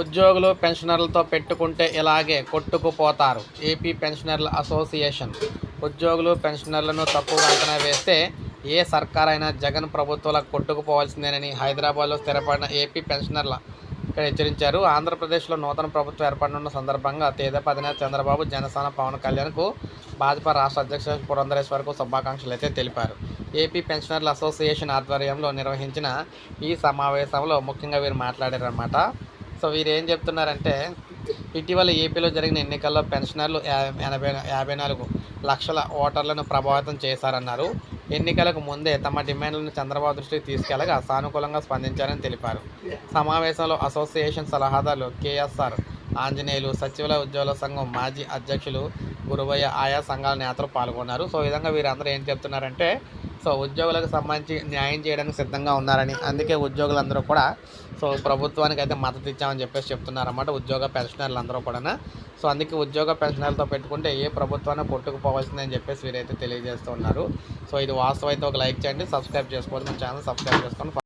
ఉద్యోగులు పెన్షనర్లతో పెట్టుకుంటే ఇలాగే కొట్టుకుపోతారు. AP పెన్షనర్ల association. ఉద్యోగులు పెన్షనర్లను తక్కువ అంచనా వేస్తే ఏ సర్కారైనా జగన్ ప్రభుత్వాలకు కొట్టుకుపోవాల్సిందేనని హైదరాబాద్లో స్థిరపడిన ఏపీ పెన్షనర్ల ఇక్కడ హెచ్చరించారు. ఆంధ్రప్రదేశ్లో నూతన ప్రభుత్వం ఏర్పడనున్న సందర్భంగా తేదీప అధినేత చంద్రబాబు జనసేన పవన్ కళ్యాణ్కు భాజపా రాష్ట్ర అధ్యక్షుడు పురంధరేశ్వర్కు శుభాకాంక్షలు అయితే తెలిపారు. ఏపీ పెన్షనర్ల అసోసియేషన్ ఆధ్వర్యంలో నిర్వహించిన ఈ సమావేశంలో ముఖ్యంగా వీరు మాట్లాడారన్నమాట. సో వీరు ఏం చెప్తున్నారంటే ఇటీవల ఏపీలో జరిగిన ఎన్నికల్లో పెన్షనర్లు ఎనభై యాభై నాలుగు లక్షల ఓటర్లను ప్రభావితం చేశారన్నారు. ఎన్నికలకు ముందే తమ డిమాండ్లను చంద్రబాబు దృష్టికి తీసుకెళ్ళగా సానుకూలంగా స్పందించారని తెలిపారు. సమావేశంలో అసోసియేషన్ సలహాదారులు కేఎస్ఆర్ ఆంజనేయులు సచివాలయ ఉద్యోగుల సంఘం మాజీ అధ్యక్షులు గురువయ్య ఆయా సంఘాల నేతలు పాల్గొన్నారు. సో ఈ విధంగా వీరందరూ ఏం చెప్తున్నారంటే సో ఉద్యోగులకు సంబంధించి న్యాయం చేయడానికి సిద్ధంగా ఉన్నారని అందుకే ఉద్యోగులందరూ కూడా సో ప్రభుత్వానికి అయితే మద్దతు ఇచ్చామని చెప్పేసి చెప్తున్నారన్నమాట ఉద్యోగ పెన్షనర్లు అందరూ కూడా సో అందుకే ఉద్యోగ పెన్షనర్లతో పెట్టుకుంటే ఏ ప్రభుత్వాన్ని కొట్టుకుపోవాల్సిందని చెప్పేసి వీరైతే తెలియజేస్తున్నారు సో ఇది వాస్తవం. అయితే ఒక లైక్ చేయండి సబ్స్క్రైబ్ చేసుకోవాలి మన ఛానల్ సబ్స్క్రైబ్ చేసుకొని